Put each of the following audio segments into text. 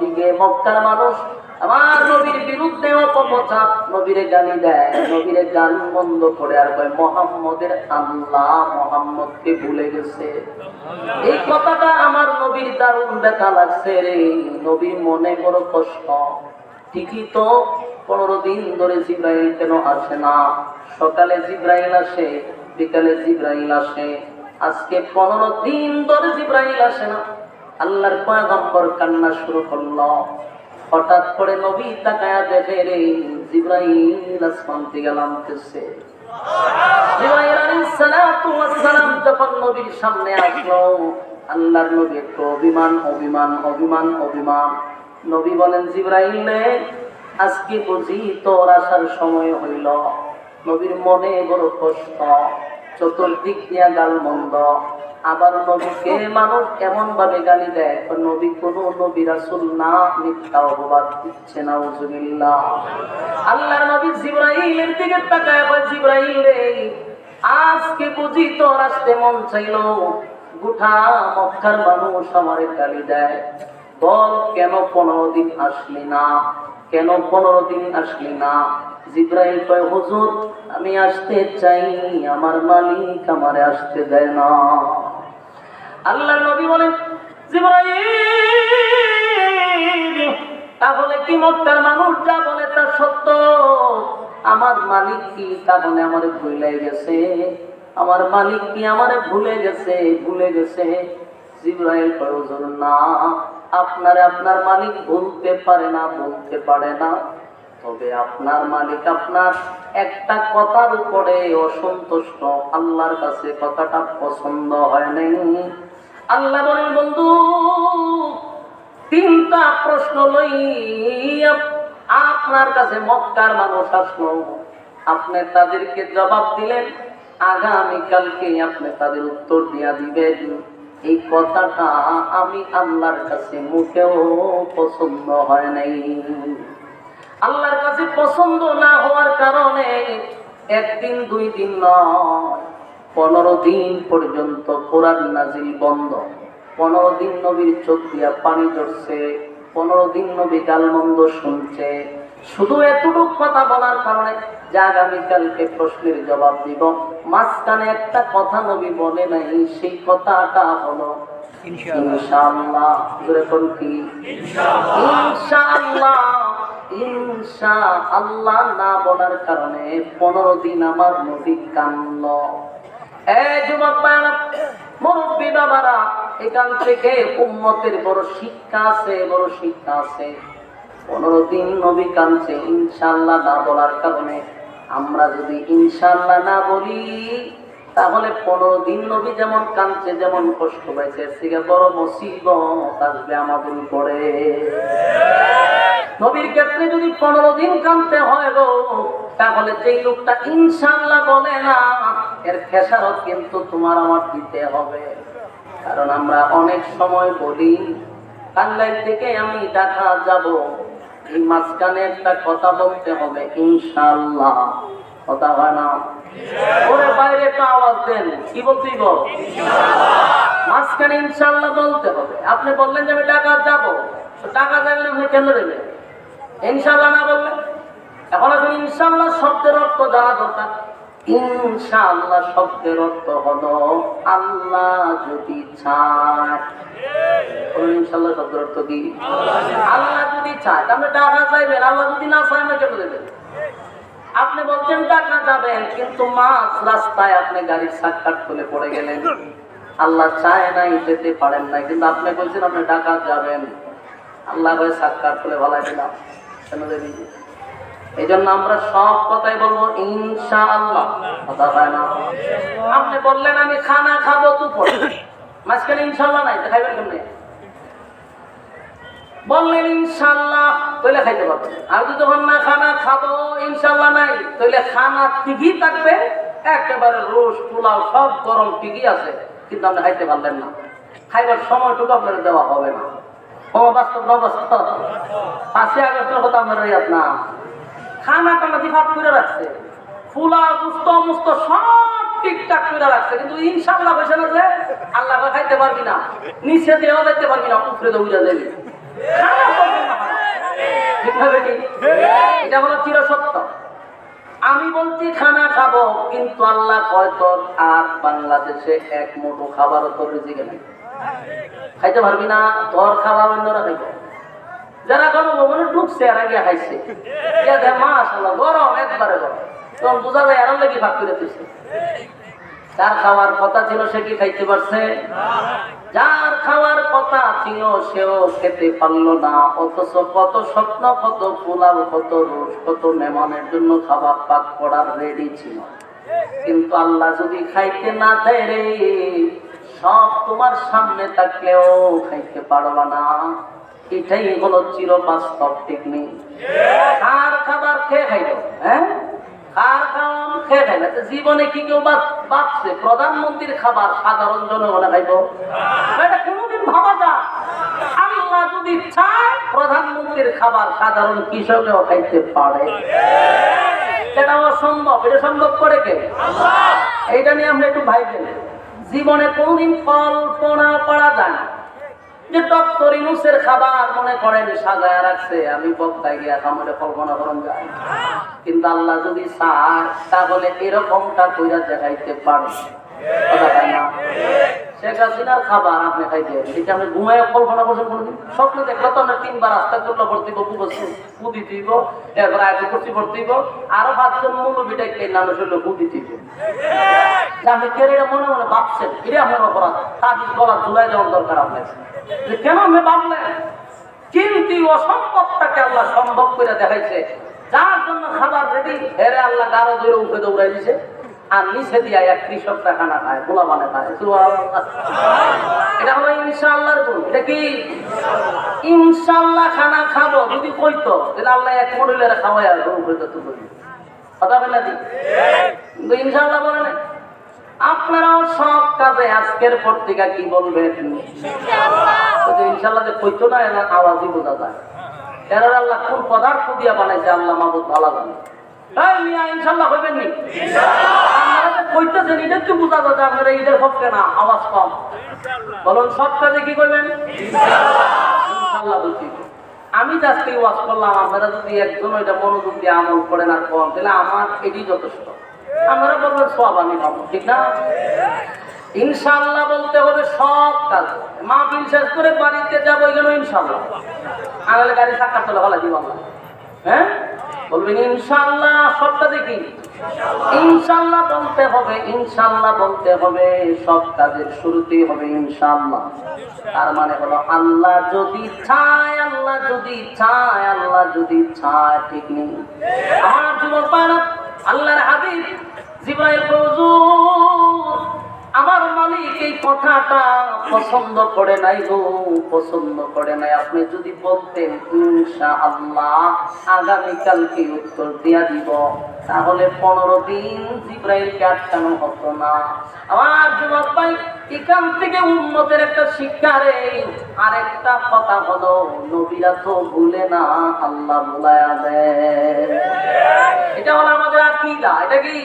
দিকে মক্কার মানুষ আমার নবীর বিরুদ্ধে অপপ্রচার। নবীরে গালি দেয়, নবীরে গান বন্ধ করে আর কয়, মোহাম্মদের আল্লাহ মোহাম্মদকে ভুলে গেছে। এই কথাটা আমার নবীর দারুণ দেখা লাগছে রে। নবীর মনে বড় কষ্ট। ঠিকই তো, পনেরো দিন ধরে জিব্রাইল কেন আসে না? সকালে জিব্রাইল আসে, বিকালে জিব্রাইল আসে। আজকে পনেরো দিন ধরে জিব্রাইল আসে না। আল্লাহর পয়গম্বর কান্না শুরু করল। হঠাৎ করে নবী তাকায়া দেখে রে, জিব্রাইল আসমান থেকে নামতেছে। জিব্রাইল আলাইহিস সালাতু যখন নবীর সামনে আসলো, আল্লাহর নবী একটু অভিমান অভিমান অভিমান অভিমান। নবী বলেন, জিব্রাইল আজকে বুঝি তোর আসার সময় হইল। নবীর মনে বড় কষ্ট। চতুর্দিক দিয়া গাল মন্দ আবার নবীকে মানুষ এমন ভাবে গালি দেয়? নবী কোন নবী রাসূল না, মিথ্যা অপবাদ দিচ্ছে না উজুবিল্লাহ আল্লাহর নবী জিব্রাইলের দিকে তাকায় বলে জিব্রাইল রে, আজকে বুঝি তোর আসতে মন চাইলো? গুঠা মক্কার মানুষ আমারে গালি দেয়। বল, কেন পনেরো দিন আসলি না? কেন পনেরো দিন আসলি না? জিব্রাইল কয়, হুজুর, আমি আসতে চাই আমার মালিক আমারে আসতে দেয় না। আল্লাহ নবী বলেন, জিব্রাইল, তাহলে কি মক্কার মানুষ যা বলে তা সত্য? আমার মালিক কি তাহলে আমারে ভুলাই গেছে? আমার মালিক কি আমারে ভুলে গেছে? ভুলে গেছে। জিব্রাইল প্রয়োজন না, আপনারে আপনার মালিক ভুলতে পারে না, বলতে পারে না। তবে আপনার মালিক আপনার একটা কথার উপরে অসন্তুষ্ট। আল্লাহর কাছে কথাটা পছন্দ হয় নাই। আল্লাহ বলেন, বন্ধু, তিনটা প্রশ্ন লইয়া আপনার কাছে মক্কার মানুষ আসলো। আপনি তাদেরকে জবাব দিলেন, আগামীকালকে আপনি তাদের উত্তর দিয়া দিবেন। এই কথাটা আমি আল্লাহর কাছে মুখেও পছন্দ হয় নাই। আল্লাহর কাছে পছন্দ না হওয়ার কারণে একদিন দুই দিন নয় পনেরো দিন পর্যন্ত কোরআন নাজিল বন্ধ। পনেরো দিন নবীর চোখ দিয়া পানি ঝরছে পনেরো দিন নবী গালমন্দ শুনছে। শুধু এতটুকু কথা বলার কারণে যে আগামীকালকে প্রশ্নের জবাব দিব। মাঝখানে একটা কথা নবী বলে নাই সেই কথাটা হলো ইনশাআল্লাহ। কি? ইনশাআল্লাহ। ইনশা আল্লাহ না বলার কারণে পনেরো দিন আমার মুরব্বী বাবারা, এখান থেকে বড় শিক্ষা আছে, বড় শিক্ষা আছে। পনেরো দিন ইনশাল্লাহ না বলার কারণে। আমরা যদি ইনশাল্লাহ না বলি তাহলে পনেরো দিন নবী যেমন কানছে যেমন কষ্ট পাইছে থেকে বড় মুসিবত আসবে আমাদের উপরে। নবীর ক্ষেত্রে যদি পনেরো দিন কানতে হয় গো, তাহলে যেই লোকটা ইনশাল্লাহ বলে না, এর খেসারত কিন্তু তোমার আমার দিতে হবে। কারণ আমরা অনেক সময় বলি কান্দাই থেকে আমি ঢাকা যাব। এই মাঝখানে একটা কথা বলতে হবে ইনশাল্লাহ কথা বাইরে একটা আওয়াজ দেন, কি বলতেই বল। মাঝখানে ইনশাল্লাহ বলতে হবে। আপনি বললেন যে আমি টাকা যাব। টাকা যাবেন আপনি কেন ইনশাল্লাহ না বললেন এখন ইনশাল্লাহ শব্দের অর্থ জানা দরকার। ইনশাআল্লাহ শব্দের অর্থ হলো আল্লাহ যদি চায়। বলুন, ইনশাআল্লাহ শব্দের অর্থ কি? আল্লাহ যদি চায়। তাহলে টাকা চাইবেন, আল্লাহ যদি না চায় না কেন দেবেন? আপনি বলছেন টাকা যাবেন, কিন্তু মাছ রাস্তায় আপনি গাড়ির সাক্ষাৎ খুলে পড়ে গেলেন। আল্লাহ চায় নাই যেতে পারেন নাই, কিন্তু আপনি বলছেন আপনি টাকা যাবেন। আল্লাহ ভাই সাক্ষাৎ খুলে ভালাই দিলাম। এই জন্য আমরা সব কথাই বলব ইনশা আল্লাহ কথা হয় না। আপনি বললেন, আমি খানা খাব দুপুরে। মাঝখানে ইনশাল্লাহ নাই তো খাইবেন কেমনে? বললেন ইনশাল্লাহ তাহলে খাইতে পারবেন আর যদি যখন না, খানা খাব ইনশাল্লাহ নাই। তাহলে খানা ঠিকই থাকবে, একেবারে রোজ পোলাও সব গরম ঠিকই আছে, কিন্তু আপনি খাইতে পারলেন না। খাইবার সময়টুকু আপনার দেওয়া হবে না। ও, বাস্তব না বাস্তব? পাঁচই আগস্টের কথা আপনার ইয়াদ না। খানা টানা দিফাত করে রাখছে। ফুলা মুস্ত মুস্ত সব ঠিকঠাক করে রাখছে, কিন্তু ইনশাল্লাহ বসে না যে, আল্লাহ খাইতে পারবি না। নিচে দেওয়া যাইতে পারবি না, উপরে দৌড়া যাবি এটা হলো চিরসত্য। আমি বলছি, খানা খাব, কিন্তু আল্লাহ কয়, তোর আর বাংলাদেশে এক মুঠো খাবার তোর খাইতে পারবি না, তোর খাবার অন্যরা খাইবে যারা গণভবনে ঢুকছে আর আগে খাইছে। দেখ গরম, একবারে গরম। তখন বোঝা যায় আরও লেগে ভাগ করে যার খাওয়ার কথা ছিল, সে কি খাইতে পারছে? যার খাওয়ার কথা ছিল সেও খেতে পারল না। অথচ কত স্বপ্ন কত পোলাও কত রোজ কত মেহমানের জন্য খাবার পাক করার রেডি ছিল। কিন্তু আল্লাহ যদি খাইতে না দেয় রে সব তোমার সামনে থাকলেও খাইতে পারবা না। এটাই হলো চির বাস্তব টেকনিক কার খাবার খেয়ে খাইলো? হ্যাঁ? কার খাওয়ান খেয়ে খাইলো তো জীবনে কি কেউ বাঁচ- বাঁচছে? প্রধানমন্ত্রীর খাবার সাধারণ জনগণে খাইব। এটা কোনোদিন ভাবা যা আল্লাহ যদি চায় প্রধানমন্ত্রীর খাবার সাধারণ কৃষকেও খাইতে পারে। এটা অসম্ভব এটা সম্ভব করে কে? এইটা নিয়ে আমরা একটু ভাইবেন। জীবনে কোনদিন কল্পনা করা যায় না। যে ডক্টর ইনুসের খাবার মনে করেন সাজায় রাখছে, আমি বক্তায় গিয়া খামলে কল্পনা করুন যায় কিন্তু আল্লাহ যদি চায়, তাহলে এরকমটা কইরা দেখাইতে পারে কথা না আপনি কেন কিন্তু অসম্ভবটাকে আল্লাহ সম্ভব করে দেখাইছে। যার জন্য খাবার রেডি হেরে আল্লাহ গারো ধরে উঠে দৌড়াই দিছে। আর নিচে দিয়া এক কৃষকটা খানা খায় গোলা মানে খায় এটা হলো ইনশাআল্লাহর গুণ। এটা কি? ইনশাআল্লাহ খানা খাব যদি কইতো তাহলে আল্লাহ এক মডেলের খাওয়াই আর গরু কইতো তুই কথা বলে দি কিন্তু ইনশাআল্লাহ বলে না আপনারাও সব কাজে আজকের পর থেকে কি বলবেন? ইনশাআল্লাহ। যে কইতো না এর আওয়াজই বোঝা যায়। এর আল্লাহ কোন পদার্থ দিয়া বানাইছে আল্লাহ মাহবুব ভালো জানে। মিয়া নি? এটা কি না, আওয়াজ কম। বলুন সব কাজে কি করবেন আমি যে আজকে ওয়াজ করলাম, আপনারা যদি একজন ওইটা মনোযোগ দিয়ে আমল করেন আর কম তাহলে আমার এটি যথেষ্ট। আপনারা বলবেন, সব আমি পাবো, ঠিক না? ইনশাল্লাহ বলতে হবে সব কাজ। মা শেষ করে বাড়িতে যাব ইনশাল্লাহ। আনালে গাড়ি সাক্ষাৎ চলে ভালো জীবন হ্যাঁ? বলবেন ইনশাল্লাহ সব কাজে কি ইনশাল্লাহ বলতে হবে ইনশাল্লাহ বলতে হবে, সব কাজের শুরুতেই হবে ইনশাল্লাহ তার মানে হলো, আল্লাহ যদি চায়, আল্লাহ যদি চায়, আল্লাহ যদি চায়, ঠিক নেই। আমার যুবক আল্লাহর হাবিব জিব্রাইল হুজুর আমার মালিক এই কথাটা পছন্দ করে নাই গো, পছন্দ করে নাই। আপনি যদি বলতেন ইনশা আল্লাহ আগামীকালকে উত্তর দিয়া দিব। তাহলে পনেরো দিন জিব্রাইলকে আটকানো হতো না। আমার যুবক ভাই, এখান থেকে উন্নতের একটা শিক্ষা রে। আর একটা কথা হলো, নবীরা তো ভুলে না আল্লাহ ভুলায়া দেয় এটা হলো আমাদের আকিদা, এটা কি?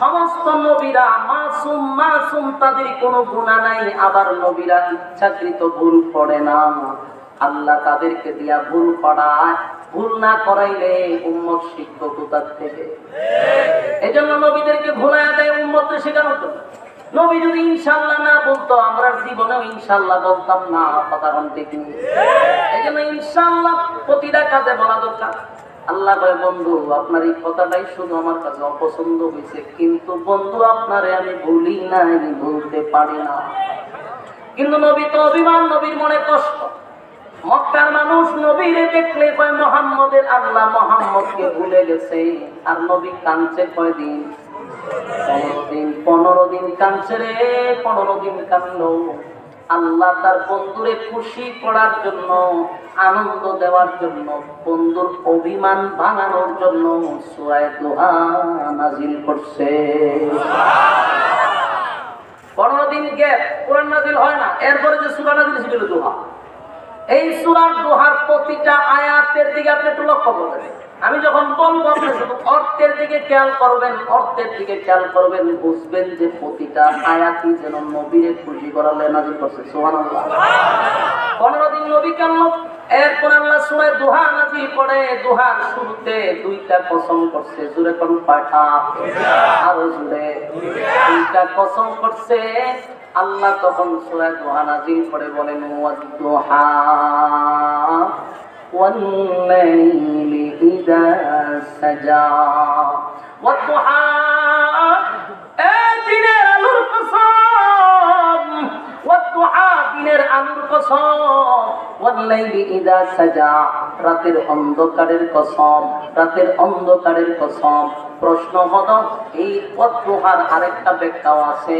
সমস্ত নবীরা মাসুম মাসুম তাদের কোনো গুণা নাই, আবার নবীরা ইচ্ছাকৃত ভুল করে না। আল্লাহ তাদেরকে দিয়া ভুল করায়, ভুল না করাইলে উম্মত শিখতো কোথার থেকে? এই জন্য নবীদেরকে ভুলাইয়া দেয় উম্মতকে শেখানোর জন্য নবী যদি ইনশাল্লাহ না বলতো, আমরা জীবনেও ইনশাল্লাহ বলতাম না কথা বলতে কি? এই জন্য ইনশাল্লাহ প্রতিটা কাজে বলা দরকার। আল্লাহ ভাই বন্ধু, আপনার এই কথাটাই শুধু আমার কাছে অপছন্দ হয়েছে। কিন্তু বন্ধু, আপনারে আমি ভুলি নাই ভুলতে পারি না। কিন্তু নবী তো অভিমান, নবীর মনে কষ্ট। মক্কার মানুষ নবীরে দেখলে কয়, মোহাম্মদের আল্লাহ মোহাম্মদকে ভুলে গেছে। আর নবী কাঁদছে পনেরো দিন পনেরো দিন কাঁদছে রে, পনেরো দিন কাঁদলো। আল্লাহ তার বন্ধুরে খুশি করার জন্য, আনন্দ দেওয়ার জন্য, বন্ধুর অভিমান ভাঙানোর জন্য সুরায় দোহা নাজিল করছে। পনেরো দিন গ্যাপ কোরআন নাজিল হয় না, এরপরে যে সুরা নাজিল সেগুলো দোহা। এই সুরার দোহার প্রতিটা আয়াতের দিকে আপনি একটু লক্ষ্য করবেন। আমি যখন বলব অর্থের দিকে খেয়াল করবেন, অর্থের দিকে খেয়াল করবেন, বুঝবেন যে প্রতিটা আয়াতই যেন নবীরে খুশি করালে নাজিল করছে। সোহান পনেরো দিন নবী কান্ল এরপর আল্লাহ সুরায় দোহা নাজি পড়ে দোহার শুরুতে দুইটা কসম করছে। জুড়ে কোন পাঠা। আরও জুড়ে দুইটা কসম করছে। আল্লাহ তখন সূরা দোহা নাজিল করে বলেন ওয়াদ-দুহা والليل إذا سجى والضحى এই দিনের আলোর কসম والضحى দিনের আলোর কসম والليل إذا سجى রাতের অন্ধকারের কসম রাতের অন্ধকারের কসম প্রশ্ন হলো এই পদ্মহার আরেকটা ব্যাখ্যাও আছে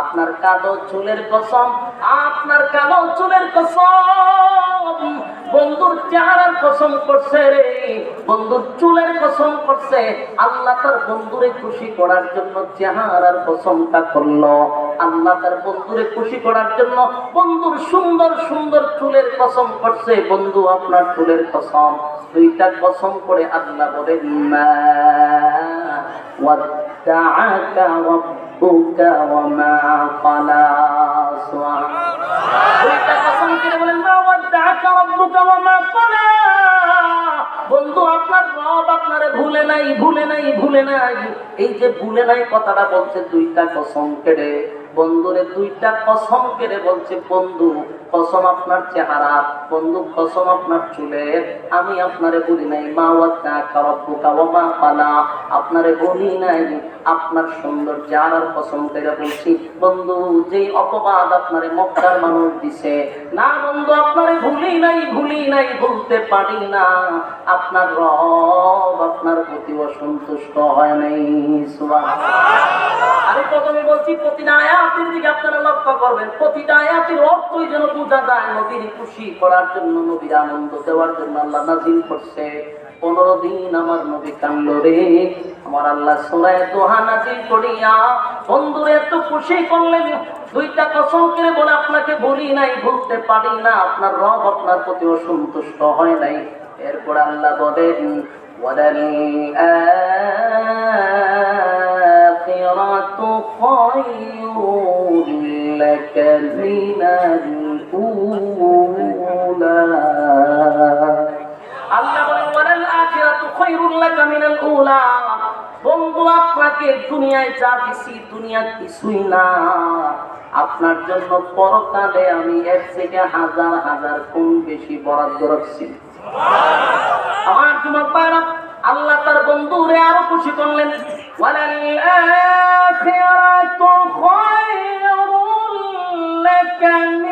আপনার কালো চুলের কসম, আপনার কালো চুলের কসম। বন্ধুর চেহারার কসম করছে রে, বন্ধুর চুলের কসম করছে। আল্লাহ তার বন্ধুরে খুশি করার জন্য চেহারার কসমটা করল। আল্লাহ তার বন্ধুরে খুশি করার জন্য বন্ধুর সুন্দর সুন্দর চুলের কসম করছে। বন্ধু, আপনার চুলের কসম। দুইটা কসম করে আল্লাহ বলে মা কসম বলেন বন্ধু, আপনার রব আপনারে ভুলে নাই ভুলে নাই ভুলে নাই। এই যে ভুলে নাই কথাটা বলছে, দুইটা কসম কেড়ে বন্ধুরে দুইটা কসম কেড়ে বলছে বন্ধু কসম আপনার চেহারা, বন্ধু কসম আপনার চুলের আমি আপনারে বলি নাই, মা আপনারে বলি নাই, আপনার সুন্দর চেহারার কসম করে বলছি, বন্ধু, যেই অপবাদ আপনারে মক্কার মানুষ দিছে, না বন্ধু, আপনারে ভুলি নাই ভুলি নাই ভুলতে পারি না। আপনার রব আপনার প্রতি অসন্তুষ্ট হয় নাই, সুবহানাল্লাহ। আমি প্রথমে বলছি, প্রতিটা আয়াতের দিকে আপনারা লক্ষ্য করবেন, প্রতিটা আয়াতের অর্থই যেন বোঝা যায় নবীর খুশি করার জন্য নবীর আনন্দ দেওয়ার জন্য আল্লাহ নাজিল করছে পনেরো দিন আমার নবী কান্দ রে আমার আল্লাহ সোনায় দোহা নাজিল করিয়া বন্ধুরে এত খুশি করলেন দুইটা কসম করে বলে আপনাকে বলি নাই ভুলতে পারি না আপনার রব আপনার প্রতি অসন্তুষ্ট হয় নাই এরপর আল্লাহ বলেন وَلَلْآخِرَةُ خَيْرٌ لَكَ مِنَ الْأُولَى বন্ধু আপনার জন্য পরকালে আমি এক থেকে হাজার হাজার গুণ বেশি বরাদ্দ রাখছি। আমার ভাইরা আল্লাহ তার বন্ধুরে আরও খুশি করলেন লাকা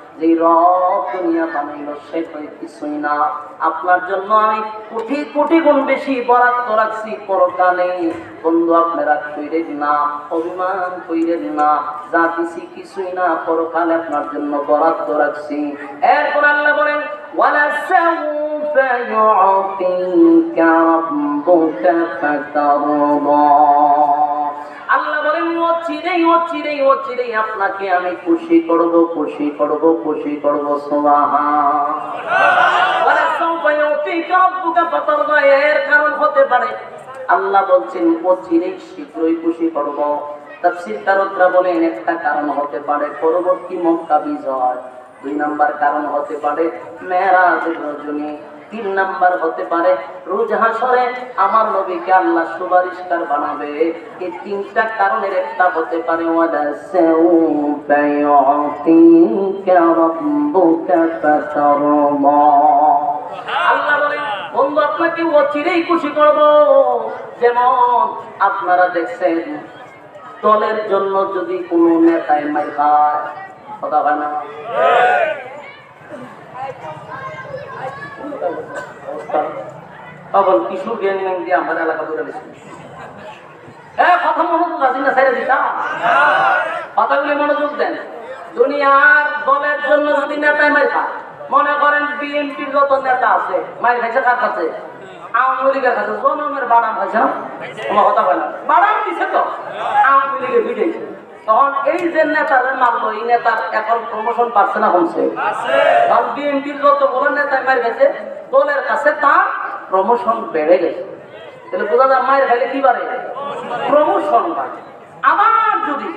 যে রব দুনিয়া বানাইলো সে কয় কিছুই না আপনার জন্য আমি কোটি কোটি গুণ বেশি বরাদ্দ রাখছি পরকালে বন্ধু আপনারা কইরেন না অভিমান কইরেন না যা দিছি কিছুই না পরকালে আপনার জন্য বরাদ্দ রাখছি এরপর আল্লাহ বলেন ওয়ালা سوف يعطيك ربك فترضى আপনাকে আমি খুশি করব খুশি করব খুশি করব এর কারণ হতে পারে। আল্লাহ বলছেন, ও চিরেই শীঘ্রই খুশি করব। তাফসীর কারকরা বলেন, একটা কারণ হতে পারে পরবর্তী মক্কা বিজয়। দুই নাম্বার কারণ হতে পারে মেরাজের রজনী। তিন নাম্বার হতে পারে, রোজ হাসরে আমার নবীকে আল্লাহ সুপারিশকার বানাবে। এই তিনটা কারণের একটা হতে পারে আল্লাহ বলেন, বন্ধু আপনি আপনাকে অচিরেই খুশি করব। যেমন আপনারা দেখছেন, দলের জন্য যদি কোনো নেতায় মাই খায়, কথা হয় না? তখন কিশোর গ্যাং ম্যাং দিয়ে আমার এলাকা ধরে বেশি হ্যাঁ কথা মনোযোগ আছে না ছেড়ে দিতা কথাগুলি মনোযোগ দেন। দুনিয়ার দলের জন্য যদি নেতায় মাই খায়, মনে করেন বিএনপির যত নেতা আছে মায়ের খাইছে কার কাছে? আওয়ামী লীগের কাছে। জনমের বাদাম খাইছে না? তোমার কথা বলে বাদাম দিছে তো? আওয়ামী লীগের বিদেশে। তখন এই যে নেতার মারলো এই নেতার এখন প্রমোশন পাচ্ছে না কমছে। কারণ বিএনপির যত বড় নেতা মার গেছে দলের কাছে তার প্রমোশন বেড়ে গেছে। তাহলে বোঝা যায় মায়ের খাইলে কি বাড়ে? প্রমোশন বাড়ে। আবার যদি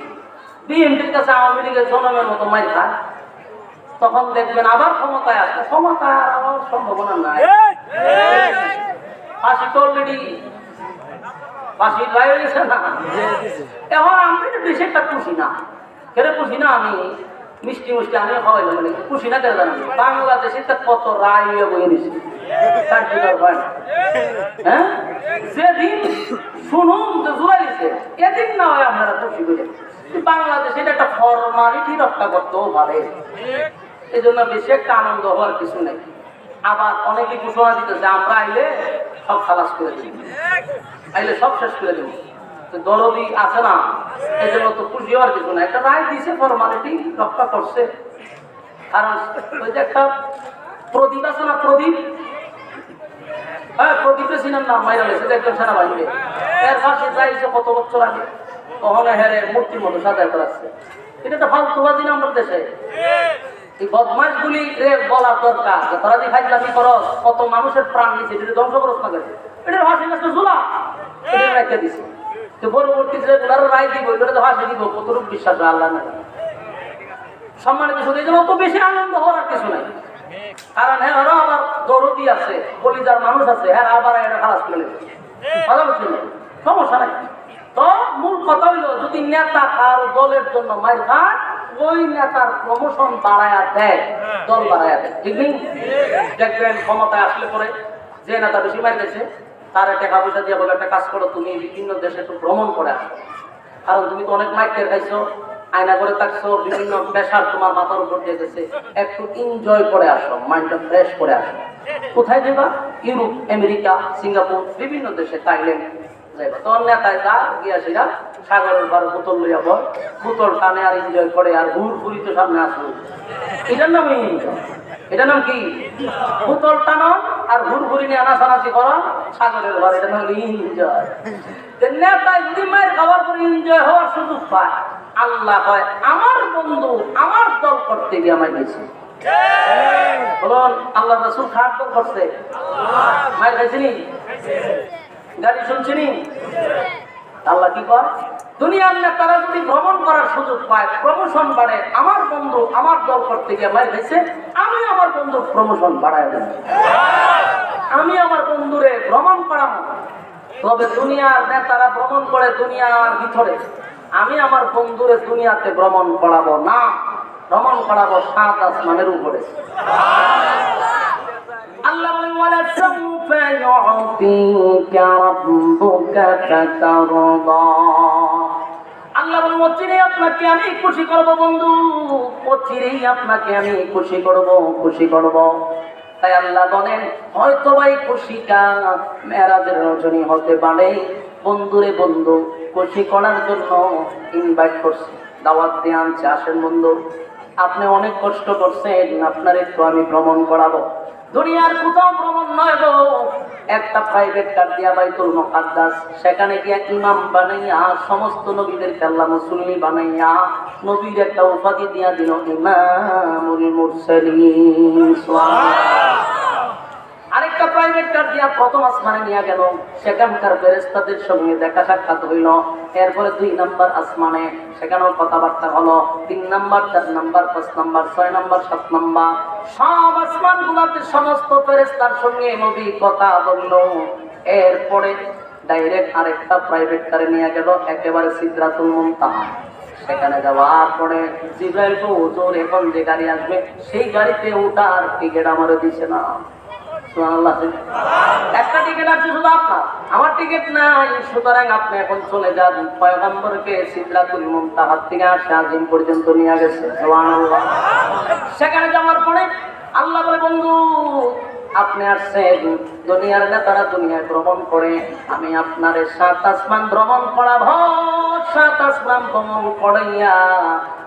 বিএনপির কাছে আওয়ামী লীগের জনমের মতো মায়ের খায় তখন দেখবেন আবার ক্ষমতায় আর আমার সম্ভাবনা নাই। ফাঁসি তো অলরেডি ফাঁসি রায় গেছে না। এখন আমি তো বেশি একটা খুশি না। কেন খুশি না আমি? মিষ্টি মিষ্টি আমি খাওয়াই মানে খুশি না কেন বাংলাদেশে তো কত রায় বয়ে কি হয় যেদিন শুনুন যে জুড়াই এদিন না হয় আপনারা খুশি করে। বাংলাদেশে এটা একটা ফরমালিটি রক্ষা করতেও পারে। এই জন্য বেশি একটা আনন্দ হওয়ার কিছু নেই। আবার অনেকে ঘোষণা দিতেছে, আমরা আইলে সব খালাস করে দিই। আইলে সব শেষ করে দেবো। দরদি আছে না এই জন্য তো খুশি হওয়ার কিছু না। একটা রায় দিছে ফরমালিটি রক্ষা করছে। কারণ ওই যে একটা প্রদীপ আছে না, প্রদীপ? হ্যাঁ নাম মাইরা একজন সেনাবাহিনী। এর পাশে যাইছে কত বছর আগে। কখনো হেরে মূর্তির মতো সাজায় করাচ্ছে এটা তো ফালতুবাজি না আমাদের দেশে? এই বদমাস গুলি বলার দরকার। তোরা যে ফাইজলামি করস, কত মানুষের প্রাণ নিছে এটা ধ্বংস করস না কেন এটা ভাসি গাছটা ঝুলা হ্যাঁ হ্যাঁ কথা মূল কথা হইল, যদি নেতা আর দলের জন্য মাইর খায়, ওই নেতার প্রমোশন বাড়ায়া দেয়, দল বাড়ায়া দেয়। ঠিক নেই? দেখবেন ক্ষমতায় আসলে পরে যে নেতা বেশি মার গেছে তার টাকা পয়সা দিয়ে বলে, একটা কাজ করো, তুমি বিভিন্ন দেশে একটু ভ্রমণ করে আসো। কারণ তুমি তো অনেক মাইকের খাইছো, আয়না করে থাকছো, বিভিন্ন প্রেশার তোমার মাথার উপর দিয়ে গেছে। একটু এনজয় করে আসো, মাইন্ডটা ফ্রেশ করে আসো। কোথায় যাবা? ইউরোপ, আমেরিকা, সিঙ্গাপুর, বিভিন্ন দেশে, থাইল্যান্ড। তোর নেতায় যা গিয়া সেটা সাগরের বার বোতল লইয়া বল। বোতল টানে আর এনজয় করে আর ঘুর ঘুরি তো সামনে আসব এটার নাম এটার নাম কি? বোতল টানো আর ঘুর ঘুরি নিয়ে আনাসানাসি করো সাগরের বার এটা নাম এনজয় নেতায় যদি মায়ের খাবার পরে এনজয় হওয়ার সুযোগ পায় আল্লাহ হয় আমার বন্ধু আমার দল করতে গিয়ে আমায় গেছে বলুন আল্লাহ রসুল খাট দল করছে? মায়ের খাইছিনি গাড়ি শুনছিনি? আল্লাহ কি কয়? দুনিয়ার না তারা যদি ভ্রমণ করার সুযোগ পায় প্রমোশন বাড়ে আমার বন্ধু আমার দল করতে গিয়ে মায়ের খাইছে, আমি আমার বন্ধুর প্রমোশন বাড়ায় দেব। আমি আমার বন্ধুরে ভ্রমণ করাবো। তবে দুনিয়ার নেতারা ভ্রমণ করে দুনিয়ার ভিতরে, আমি আমার বন্ধুরে দুনিয়াতে ভ্রমণ করাবো না। ভ্রমণ করাবো সাত আসমানের উপরে। আল্লাহ ইউতিকা রাব্বুকা ফাতারদা আল্লাহ বলেন অচিরেই আপনাকে আমি খুশি করব বন্ধু। অচিরেই আপনাকে আমি খুশি করব খুশি করব। তাই আল্লাহ বলেন, হয়তো ভাই খুশিটা মেরাজের রজনী হতে পারে। বন্ধুরে বন্ধু, খুশি করার জন্য ইনভাইট করছে। দাওয়াত দিয়ে আনছে, আসেন বন্ধু। আপনি অনেক কষ্ট করছেন, আপনার একটু আমি ভ্রমণ করাবো। দুনিয়ার কোথাও ভ্রমণ নয় গো একটা প্রাইভেট কার দিয়া বাইতুল মুকাদ্দাস, সেখানে গিয়া ইমাম বানাইয়া, সমস্ত নবীদের আল্লাহ মুসলিমি বানাইয়া, নবীর একটা উপাধি দিয়া দিল, ইমামুল মুরসালিন সুবহানাল্লাহ। আরেকটা প্রাইভেট কার দিয়া নিয়ে গেল। সেখানকার সঙ্গে দেখা সাক্ষাৎ হইল। এরপরে দুই নাম্বার আসমানে সেখানেও কথাবার্তা হলো। তিন নাম্বার, চার নাম্বার, পাঁচ নাম্বার, ছয় নাম্বার, সাত নাম্বার। সব আসমান গুলাতে সমস্ত সঙ্গে নবী কথা বলল। এরপরে ডাইরেক্ট আরেকটা প্রাইভেট কারে নিয়ে গেল, একেবারে সিদ্ধাতুল মুনতাহা। সেখানে যাওয়ার পরে জিব্রাইল তো হুজুর এখন যে গাড়ি আসবে। সেই গাড়িতে ওঠার টিকিট আমারও দিছে না। একটা টিকিট আছে শুধু আপনার? আমার টিকিট নাই, সুতরাং আপনি এখন চলে যান। পয়গম্বরকে সিদ্ধাতুল মুনতাহার থেকে আসে, আজিম পর্যন্ত নিয়ে গেছে। সেখানে যাওয়ার পরে আল্লাহ বলে, বন্ধু, আপনি আসছেন। দুনিয়ার নেতারা দুনিয়ায় ভ্রমণ করে। আমি আপনার সাত আসমান ভ্রমণ করাবো, সাত আসমান ভ্রমণ করাইয়া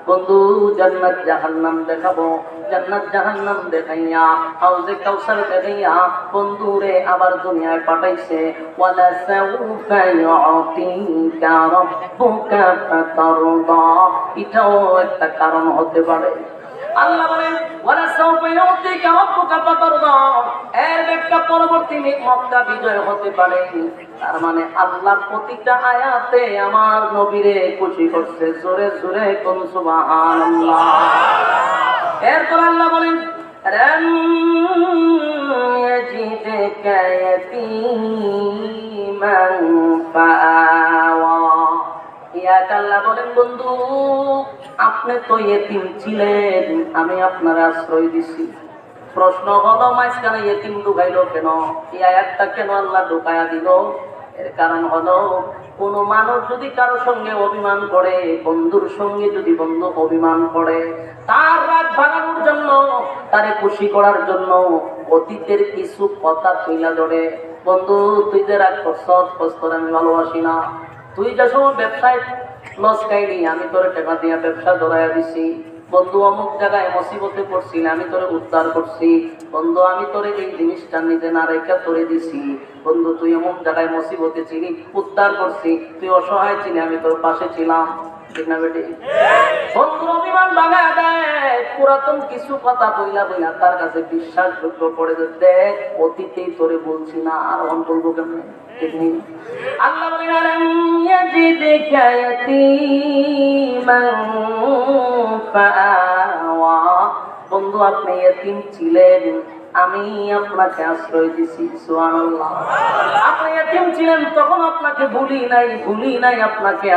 বন্ধু, জান্নাত জাহান্নাম দেখাবো। জান্নাত জাহান্নাম দেখাইয়া, হাউজে কাউসার দেখাইয়া বন্ধু রে আবার দুনিয়ায় পাঠাইছে। ওয়ালা সাউফা ইউতিকা রাব্বুকা ফাতারদা। এটাও একটা কারণ হতে পারে। আল্লাহ বলেন, ওয়ালা সাউফা ইউতিকা রাব্বুকা ফাতারদা। এর ব্যাখ্যা পরবর্তী মক্কা বিজয় হতে পারে। তার মানে আল্লাহ প্রতিটা আয়াতে আমার নবীরে খুশি করছে, জোরে জোরে কোন সুবহানাল্লাহ। এরপর আল্লাহ বলেন, রম ইয়াজিদকা ইয়াতীমান ফাআওয়া। ইয়াক আল্লাহ বলেন, বন্ধু আপনি তো এতিম ছিলেন, আমি আপনার আশ্রয় দিছি। প্রশ্ন হলো, মাঝখানে এতিম ঢুকাইলো কেন? এই আয়াতটা কেন আল্লাহ ঢুকায়া দিল? এর কারণ হলো, কোন মানুষ যদি কারও সঙ্গে অভিমান করে, বন্ধুর সঙ্গে যদি বন্ধু অভিমান করে, তার রাগ ভাঙানোর জন্য, তারে খুশি করার জন্য অতীতের কিছু কথা তুইলা ধরে, বন্ধু, তুই যে রাগ করছস, খোঁজ করে আমি ভালোবাসি না। তুই যে সময় ব্যবসায় লস খাইনি আমি তোর টাকা দিয়ে ব্যবসা ধরাইয়া দিছি। বন্ধু, অমুক জায়গায় মুসিবতে পড়ছি আমি তোরে উদ্ধার করছি। বন্ধু, আমি তোরে এই জিনিসটা নিজে না রেখা তোরে দিছি। বন্ধু, তুই অমুক জায়গায় মুসিবতে চিনি উদ্ধার করছি। তুই অসহায় চিনি আমি তোর পাশে ছিলাম। ঠিক না বেটি? পুরাতন কিছু কথা বইলা তার কাছে বিশ্বাসযোগ্য করে যে দেখ অতীতেই আর আল্লাহ বন্ধু, আপনি ইয়তিম ছিলেন, আমি আপনাকে আশ্রয় দিছি আপনি ইয়তিম ছিলেন, তখন আপনাকে ভুলি নাই ভুলি নাই আপনাকে